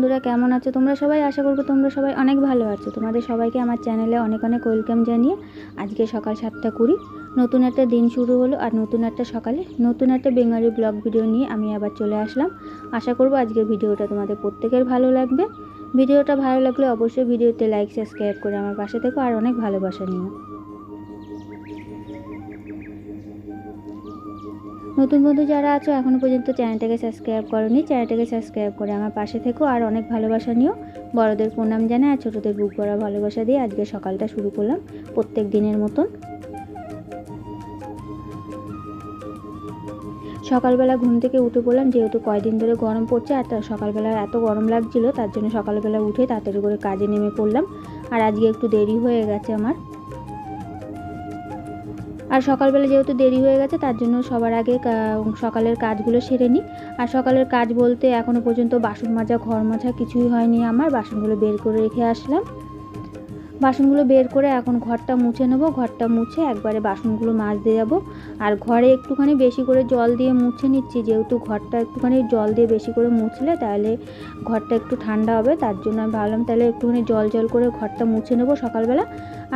বন্ধুরা, কেমন আছো? তোমরা সবাই? আশা করব তোমরা সবাই অনেক ভালো আছো। তোমাদের সবাইকে আমার চ্যানেলে অনেক অনেক ওয়েলকাম জানিয়ে আজকে সকাল সাতটা কুড়ি। নতুন একটা দিন শুরু হলো আর নতুন একটা সকালে নতুন একটা বেঙ্গালি ব্লগ ভিডিও নিয়ে আমি আবার চলে আসলাম। আশা করব আজকের ভিডিওটা তোমাদের প্রত্যেকের ভালো লাগবে। ভিডিওটা ভালো লাগলে অবশ্যই ভিডিওতে লাইক সাবস্ক্রাইব করে আমার পাশে থেকো আর অনেক ভালোবাসা নিও। নতুন বন্ধু যারা আছো এখনও পর্যন্ত চ্যানেলটাকে সাবস্ক্রাইব করনি, চ্যানেলটাকে সাবস্ক্রাইব করে আমার পাশে থেকো। আর অনেক ভালোবাসা নিও। বড়দের প্রণাম জানাই আর ছোটোদের বুক ভরা ভালোবাসা দিয়ে আজকে সকালটা শুরু করলাম প্রত্যেক দিনের মতন। সকালবেলা ঘুম থেকে উঠে পড়লাম, যেহেতু কয়দিন ধরে গরম পড়ছে আর তার সকালবেলা এত গরম লাগছিল, তার জন্য সকালবেলা উঠে তাড়াতাড়ি করে কাজে নেমে পড়লাম। আর আজকে একটু দেরি হয়ে গেছে আমার। আর সকালবেলা যেহেতু দেরি হয়ে গেছে, তার জন্য সবার আগে সকালের কাজগুলো সেরে নিই। আর সকালের কাজ বলতে এখনও পর্যন্ত বাসন মাজা, ঘর মাজা কিছুই হয়নি আমার, বাসনগুলো বের করে রেখে আসলাম। বাসনগুলো বের করে এখন ঘরটা মুছে নেব, ঘরটা মুছে একবারে বাসনগুলো মাজতে যাব। আর ঘরে একটুখানি বেশি করে জল দিয়ে মুছে নিচ্ছি, যেহেতু ঘরটা একটুখানি জল দিয়ে বেশি করে মুছলে তাহলে ঘরটা একটু ঠান্ডা হবে, তার জন্য আমি ভাবলাম তাহলে একটুখানি জল জল করে ঘরটা মুছে নেব সকালবেলা।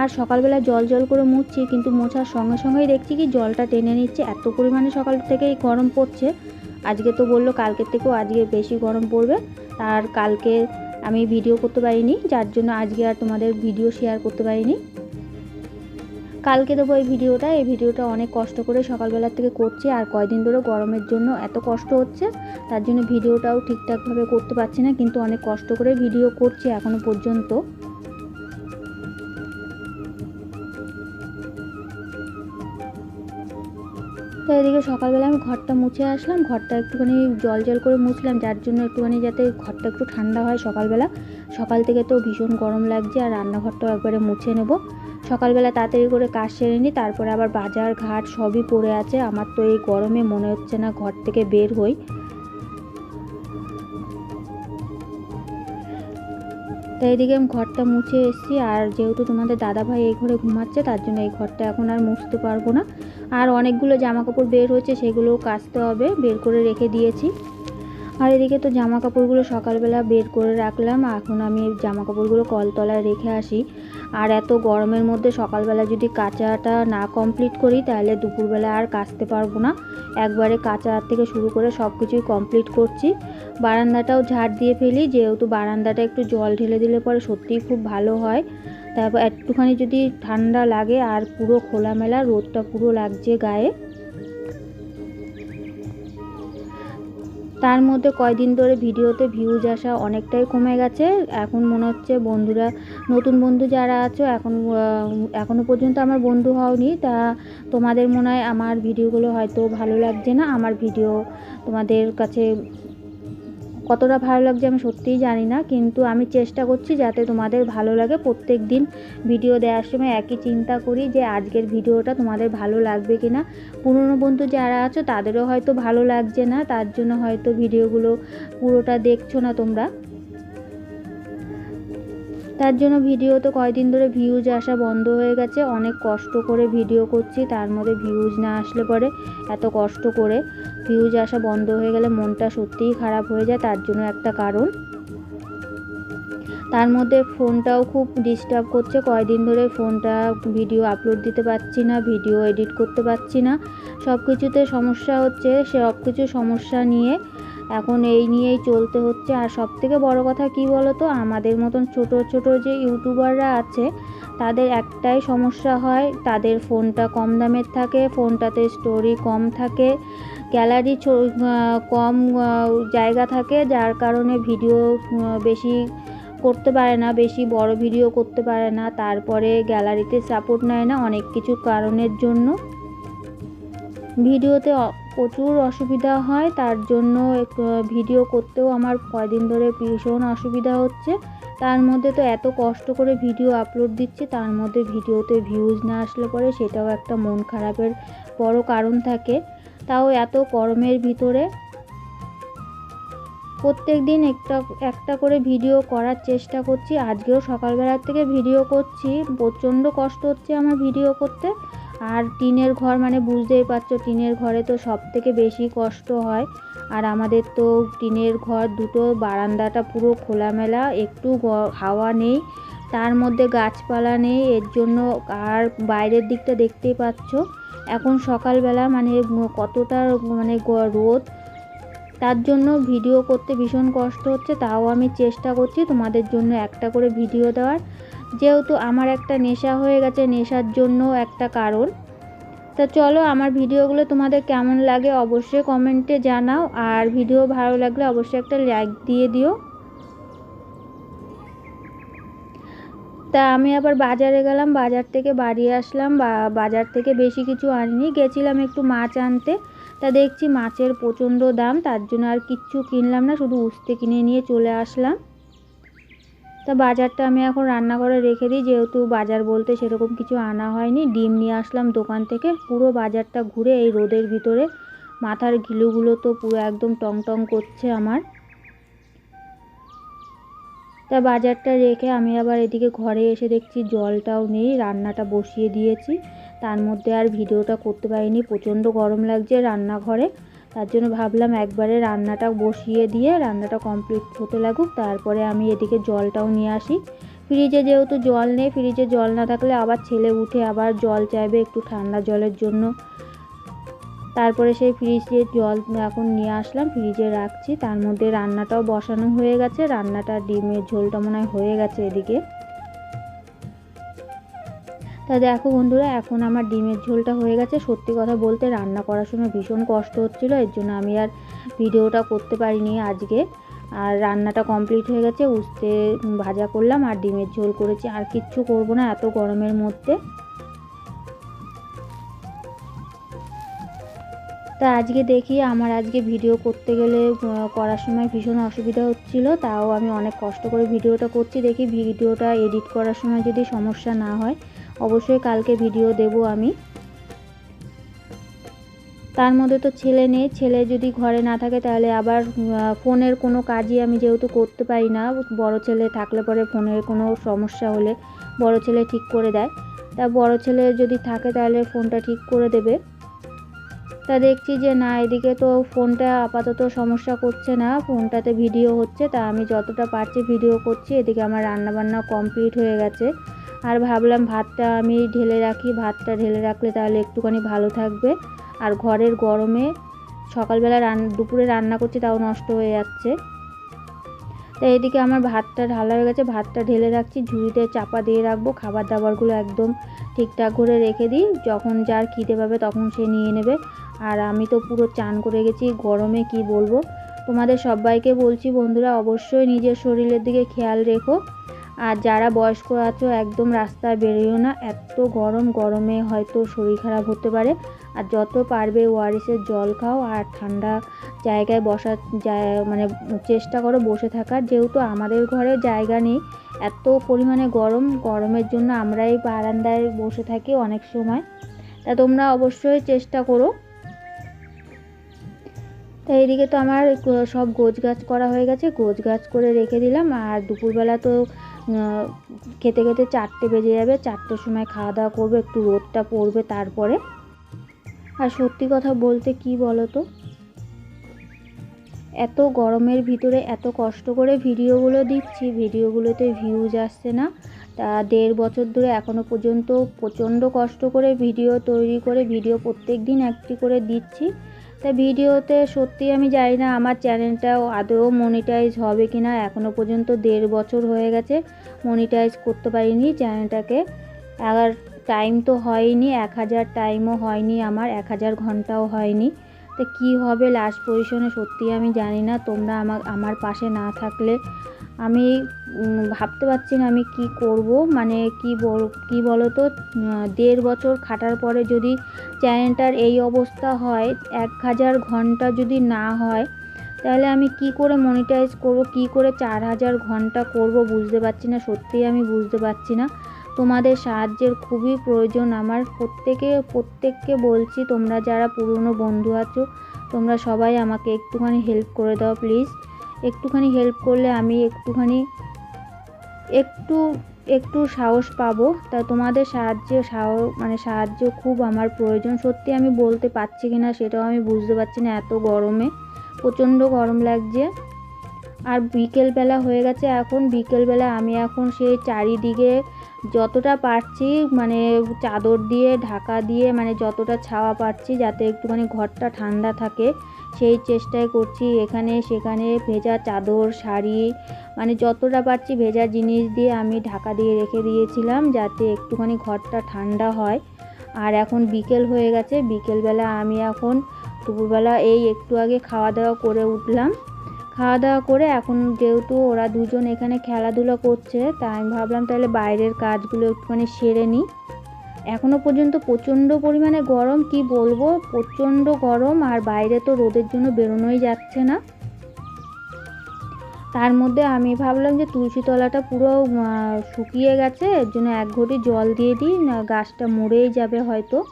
আর সকালবেলা জল জল করে মুছছি, কিন্তু মোছার সঙ্গে সঙ্গেই দেখছি কি জলটা টেনে নিচ্ছে, এত পরিমাণে সকাল থেকেই গরম পড়ছে। আজকে তো বলল কালকের থেকেও আজকে বেশি গরম পড়বে, আর কালকে আমি ভিডিও করতে পারিনি, যার জন্য আজকে আর তোমাদের ভিডিও শেয়ার করতে পারিনি। কালকে দেবো এই ভিডিওটা এই ভিডিওটা অনেক কষ্ট করে সকালবেলার থেকে করছি, আর কয়দিন ধরে গরমের জন্য এত কষ্ট হচ্ছে, তার জন্য ভিডিওটাও ঠিকঠাকভাবে করতে পারছি না, কিন্তু অনেক কষ্ট করে ভিডিও করছি এখনও পর্যন্ত। তো এদিকে সকালবেলা আমি ঘরটা মুছে আসলাম, ঘরটা একটুখানি জল জল করে মুছলাম, যার জন্য একটুখানি যাতে ঘরটা একটু ঠান্ডা হয় সকালবেলা। সকাল থেকে তো ভীষণ গরম লাগছে, আর রান্নাঘরটাও একবারে মুছে নেব। সকালবেলা তাড়াতাড়ি করে কাজ সেরে নিই, তারপরে আবার বাজার ঘাট সবই পড়ে আছে। আমার তো এই গরমে মনে হচ্ছে না ঘর থেকে বের হই। তাই এদিকে আমি ঘরটা মুছে এসেছি, আর যেহেতু তোমাদের দাদা ভাই এই ঘরে ঘুমাচ্ছে, তার জন্য এই ঘরটা এখন আর মুছতে পারব না। আর অনেকগুলো জামা কাপড় বের হয়েছে, সেগুলোও কাচতে হবে, বের করে রেখে দিয়েছি। আর এদিকে তো জামা কাপড়গুলো সকালবেলা বের করে রাখলাম, এখন আমি জামা কাপড়গুলো কলতলায় রেখে আসি। আর এত গরমের মধ্যে সকালবেলা যদি কাচাটা না কমপ্লিট করি, তাহলে দুপুরবেলা আর কাচতে পারব না। একবারে কাচা থেকে শুরু করে সব কিছুই কমপ্লিট করছি। বারান্দাটাও ঝাড় দিয়ে ফেলি, যেহেতু বারান্দাটা একটু জল ঢেলে দিলে পরে সত্যিই খুব ভালো হয়। তারপর একটুখানি যদি ঠান্ডা লাগে আর পুরো খোলামেলা, রোদটা পুরো লাগছে গায়ে। তার মধ্যে কয়দিন ধরে ভিডিওতে ভিউজ আসা অনেকটাই কমে গেছে। এখন মনে হচ্ছে বন্ধুরা, নতুন বন্ধু যারা আছো, এখন এখনও পর্যন্ত আমার বন্ধু হওনি, তা তোমাদের মনে হয় আমার ভিডিওগুলো হয়তো ভালো লাগছে না? আমার ভিডিও তোমাদের কাছে কতটা ভালো লাগছে আমি সত্যিই জানি না, কিন্তু আমি চেষ্টা করছি যাতে তোমাদের ভালো লাগে। প্রত্যেক দিন ভিডিও দেওয়ার সময় একই চিন্তা করি যে আজকের ভিডিওটা তোমাদের ভালো লাগবে কি না পুরনো বন্ধু যারা আছো, তাদেরও হয়তো ভালো লাগছে না, তার জন্য হয়তো ভিডিওগুলো পুরোটা দেখছ না তোমরা। তার জন্য ভিডিও তো কয়দিন ধরে ভিউজ আসা বন্ধ হয়ে গেছে। অনেক কষ্ট করে ভিডিও করছি, তার মধ্যে ভিউজ না আসলে পরে এত কষ্ট করে। ভিউজ আসা বন্ধ হয়ে গেলে মনটা সত্যিই খারাপ হয়ে যায়, তার জন্য একটা কারণ। তার মধ্যে ফোনটাও খুব ডিস্টার্ব করছে। কয়দিন ধরে ফোনটা ভিডিও আপলোড দিতে পারছি না ভিডিও এডিট করতে পারছি না। সব কিছুতে সমস্যা হচ্ছে সব কিছু সমস্যা নিয়ে এখন এই নিয়েই চলতে হচ্ছে। আর সব থেকে বড় কথা কি বলো তো আমাদের মতন ছোট ছোট যে ইউটিউবাররা আছে তাদের একটাই সমস্যা হয়, তাদের ফোনটা কম দামের থাকে, ফোনটাতে স্টোরি কম থাকে গ্যালারি কম জায়গা থাকে, যার কারণে ভিডিও বেশি করতে পারে না, বেশি বড় ভিডিও করতে পারে না, তারপরে গ্যালারিতে সাপোর্ট নেয় না অনেক কিছু কারণের জন্য। ভিডিওতে প্রচুর অসুবিধা হয়, তার জন্য ভিডিও করতেও আমার কয়দিন ধরে ভীষণ অসুবিধা হচ্ছে। তার মধ্যে তো এত কষ্ট করে ভিডিও আপলোড দিচ্ছি, তার মধ্যে ভিডিওতে ভিউজ না আসলে পরে সেটাও একটা মন খারাপের বড় কারণ থাকে। তাও এত গরমের ভিতরে প্রত্যেক দিন একটা একটা করে ভিডিও করার চেষ্টা করছি। আজকেও সকালবেলার থেকে ভিডিও করছি, প্রচণ্ড কষ্ট হচ্ছে আমার ভিডিও করতে। আর টিনের ঘর মানে বুঝতেই পারছ, টিনের ঘরে তো সব থেকে বেশি কষ্ট হয়। আর আমাদের তো টিনের ঘর দুটো, বারান্দাটা পুরো খোলামেলা, একটু হাওয়া নেই, তার মধ্যে গাছপালা নেই, এর জন্য আর বাইরের দিকটা দেখতেই পাচ্ছ। এখন সকালবেলা মানে কতটা মানে রোদ, তার জন্য ভিডিও করতে ভীষণ কষ্ট হচ্ছে, তাও আমি চেষ্টা করছি তোমাদের জন্য একটা করে ভিডিও দেওয়ার। যেহেতু আমার একটা নেশা হয়ে গেছে, নেশার জন্য একটা কারণ। তা চলো আমার ভিডিওগুলো তোমাদের কেমন লাগে অবশ্যই কমেন্টে জানাও। আর ভিডিও ভালো লাগলে অবশ্যই একটা লাইক দিয়ে দিও। তা আমি আবার বাজারে গেলাম, বাজার থেকে বাড়ি আসলাম, বা বাজার থেকে বেশি কিছু আনিনি, গেছিলাম একটু মাছ আনতে। তা দেখছি মাছের প্রচণ্ড দাম, তার জন্য আর কিচ্ছু কিনলাম না, শুধু উস্তে কিনে নিয়ে চলে আসলাম। তা বাজারটা আমি এখন রান্নাঘরে রেখে দিই। যেহেতু বাজার বলতে সেরকম কিছু আনা হয়নি, ডিম নিয়ে আসলাম দোকান থেকে। পুরো বাজারটা ঘুরে এই রোদের ভিতরে মাথার ঘিলুগুলো তো পুরো একদম টং টং করছে আমার। তা বাজারটা রেখে আমি আবার এদিকে ঘরে এসে দেখছি জলটাও নেই, রান্নাটা বসিয়ে দিয়েছি। তার মধ্যে আর ভিডিওটা করতে পারিনি, প্রচণ্ড গরম লাগছে রান্নাঘরে। তার জন্য ভাবলাম একবারে রান্নাটা বসিয়ে দিয়ে রান্নাটা কমপ্লিট হতে লাগুক, তারপরে আমি এদিকে জলটাও নিয়ে আসি। ফ্রিজে যেহেতু জল নেই ফ্রিজে জল না থাকলে আবার ছেলে উঠে আবার জল চাইবে একটু ঠান্ডা জলের জন্য। তারপরে সেই ফ্রিজে জল এখন নিয়ে আসলাম ফ্রিজে রাখছি। তার মধ্যে রান্নাটাও বসানো হয়ে গেছে, রান্নাটা ডিমের ঝোলটা মনে হয় হয়ে গেছে এদিকে। তা দেখো বন্ধুরা, এখন আমার ডিমের ঝোলটা হয়ে গেছে। সত্যি কথা বলতে রান্না করার সময় ভীষণ কষ্ট হচ্ছিল, এর জন্য আমি আর ভিডিওটা করতে পারিনি আজকে। আর রান্নাটা কমপ্লিট হয়ে গেছে, উস্তে ভাজা করলাম আর ডিমের ঝোল করেছি। আর কিচ্ছু করব না এত গরমের মধ্যে। তা আজকে দেখি, আমার আজকে ভিডিও করতে গেলে করার সময় ভীষণ অসুবিধা হচ্ছিল, তাও আমি অনেক কষ্ট করে ভিডিওটা করছি। দেখি ভিডিওটা এডিট করার সময় যদি সমস্যা না হয় অবশ্যই কালকে ভিডিও দেব আমি। তার মধ্যে তো ছেলে নেই, ছেলে যদি ঘরে না থাকে তাহলে আবার ফোনের কোনো কাজই আমি যেহেতু করতে পারি না, বড় ছেলে থাকলে পরে ফোনের কোনো সমস্যা হলে বড় ছেলে ঠিক করে দেয়। তা বড় ছেলে যদি থাকে তাহলে ফোনটা ঠিক করে দেবে। তা দেখছি যে না, এদিকে তো ফোনটা আপাতত সমস্যা করছে না, ফোনটাতে ভিডিও হচ্ছে, তা আমি যতটা পারছি ভিডিও করছি, এদিকে আমার রান্নাবান্না কমপ্লিট হয়ে গেছে। আর ভাবলাম ভাতটা আমি ঢেলে রাখি, ভাতটা ঢেলে রাখলে তাহলে একটুখানি ভালো থাকবে। আর ঘরের গরমে সকালবেলা রান, দুপুরে রান্না করছি তাও নষ্ট হয়ে যাচ্ছে। তো এদিকে আমার ভাতটা ঢালা হয়ে গেছে, ভাতটা ঢেলে রাখছি, ঝুড়িতে চাপা দিয়ে রাখব, খাবার দাবারগুলো একদম ঠিকঠাক করে রেখে দিই। যখন যার খিদে পাবে তখন সে নিয়ে নেবে। আর আমি তো পুরো চান করে গেছি, গরমে কি বলব? তোমাদের সবাইকে বলছি বন্ধুরা, অবশ্যই নিজের শরীরের দিকে খেয়াল রেখো। আর যারা বয়স্ক আছো, একদম রাস্তায় বেরিও না। এত গরম, গরমে হয়তো শরীর খারাপ হতে পারে। আর যত পারবে ওয়ারিসের জল খাও আর ঠান্ডা জায়গায় বসার মানে চেষ্টা করো বসে থাকার। যেহেতু আমাদের ঘরে জায়গা নেই, এত পরিমাণে গরম, গরমের জন্য আমরাই বারান্দায় বসে থাকি অনেক সময়। তা তোমরা অবশ্যই চেষ্টা করো। তা এদিকে তো আমার সব গোছ গাছ করা হয়ে গেছে। গোছ গাছ করে রেখে দিলাম। আর দুপুরবেলা তো খেতে খেতে চারটে বেজে যাবে, চারটের সময় খাওয়া দাওয়া করব, একটু রোদটা পড়বে তারপরে। আর সত্যি কথা বলতে কি বলো তো এত গরমের ভিতরে এত কষ্ট করে ভিডিওগুলো দিচ্ছি, ভিডিওগুলোতে ভিউজ আসছে না। তা দেড় বছর ধরে এখনও পর্যন্ত প্রচণ্ড কষ্ট করে ভিডিও তৈরি করে, ভিডিও প্রত্যেক দিন একটি করে দিচ্ছি। তা ভিডিওতে সত্যি আমি জানি না আমার চ্যানেলটাও আদৌ মনিটাইজ হবে কি না এখনও পর্যন্ত দেড় বছর হয়ে গেছে মনিটাইজ করতে পারিনি চ্যানেলটাকে। আর টাইম তো হয়নি, এক হাজার টাইমও হয়নি আমার, এক হাজার ঘন্টাও হয়নি। তো কী হবে লাস্ট পজিশনে সত্যি আমি জানি না, তোমরা আমার আমার পাশে না থাকলে আমি ভাবতে পারছি না আমি কি করব। মানে কি কী বলো তো দেড় বছর খাটার পরে যদি চ্যানেলটার এই অবস্থা হয়, এক হাজার ঘণ্টা যদি না হয়, তাহলে আমি কি করে মনিটাইজ করব? কি করে চার হাজার ঘণ্টা করব? বুঝতে পারছি না, সত্যিই আমি বুঝতে পারছি না। তোমাদের সাহায্যের খুবই প্রয়োজন। আমার প্রত্যেকে, প্রত্যেককে বলছি, তোমরা যারা পুরনো বন্ধু আছো, তোমরা সবাই আমাকে একটুখানি হেল্প করে দাও প্লিজ একটুখানি হেল্প করলে আমি একটুখানি, একটু একটু সাহস পাবো। তা তোমাদের সাহায্য মানে সাহায্য খুব আমার প্রয়োজন। সত্যি আমি বলতে পারছি কি না সেটাও আমি বুঝতে পারছি না এত গরমে। প্রচণ্ড গরম লাগছে। আর বিকেলবেলা হয়ে গেছে এখন। বিকেলবেলা আমি এখন সেই চারিদিকে যতটা পারছি মানে চাদর দিয়ে, ঢাকা দিয়ে মানে যতটা ছাওয়া পারছি, যাতে একটুখানি ঘরটা ঠান্ডা থাকে। সেই চেষ্টাই করছি। এখানে সেখানে ভেজা চাদর, শাড়ি মানে যতটা পারছি ভেজা জিনিস দিয়ে আমি ঢাকা দিয়ে রেখে দিয়েছিলাম যাতে একটুখানি ঘরটা ঠান্ডা হয়। আর এখন বিকেল হয়ে গেছে। বিকেলবেলা আমি এখন দুপুরবেলা এই একটু আগে খাওয়া দাওয়া করে উঠলাম। খাওয়া দাওয়া করে এখন যেহেতু ওরা দুজন এখানে খেলাধুলা করছে, তাই আমি ভাবলাম তাহলে বাইরের কাজগুলো একটুখানি সেরে নিই। এখনও পর্যন্ত প্রচণ্ড পরিমাণে গরম, কি বলব? প্রচণ্ড গরম, আর বাইরে তো রোদের জন্য বেরোনোই যাচ্ছে না। তার মধ্যে আমি ভাবলাম যে তুলসী তলাটা পুরো শুকিয়ে গেছে, এর জন্য এক ঘটি জল দিয়ে দিই, না গাছটা মরেই যাবে হয়তো।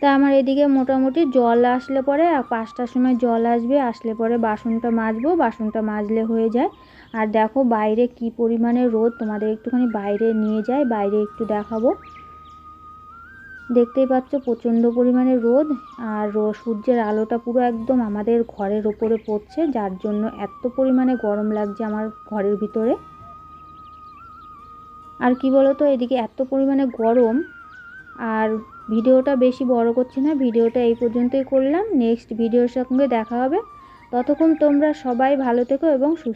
তা আমার এদিকে মোটামুটি জল আসলে পরে পাঁচটার সময় জল আসবে, আসলে পরে বাসনটা মাজবো, বাসনটা মাজলে হয়ে যায়। আর দেখো বাইরে কি পরিমাণে রোদ, তোমাদের একটুখানি বাইরে নিয়ে যায় বাইরে একটু দেখাবো। দেখতেই পাচ্ছ প্রচণ্ড পরিমাণে রোদ আর সূর্যের আলোটা পুরো একদম আমাদের ঘরের ওপরে পড়ছে, যার জন্য এত পরিমাণে গরম লাগছে আমার ঘরের ভিতরে। আর কি বলতো, এদিকে এত পরিমাণে গরম আর ভিডিওটা বেশি বড় করছি না, ভিডিওটা এই পর্যন্তই করলাম। নেক্সট ভিডিওর সঙ্গে দেখা হবে। ততক্ষণ তোমরা সবাই ভালো থেকো এবং সুস্থ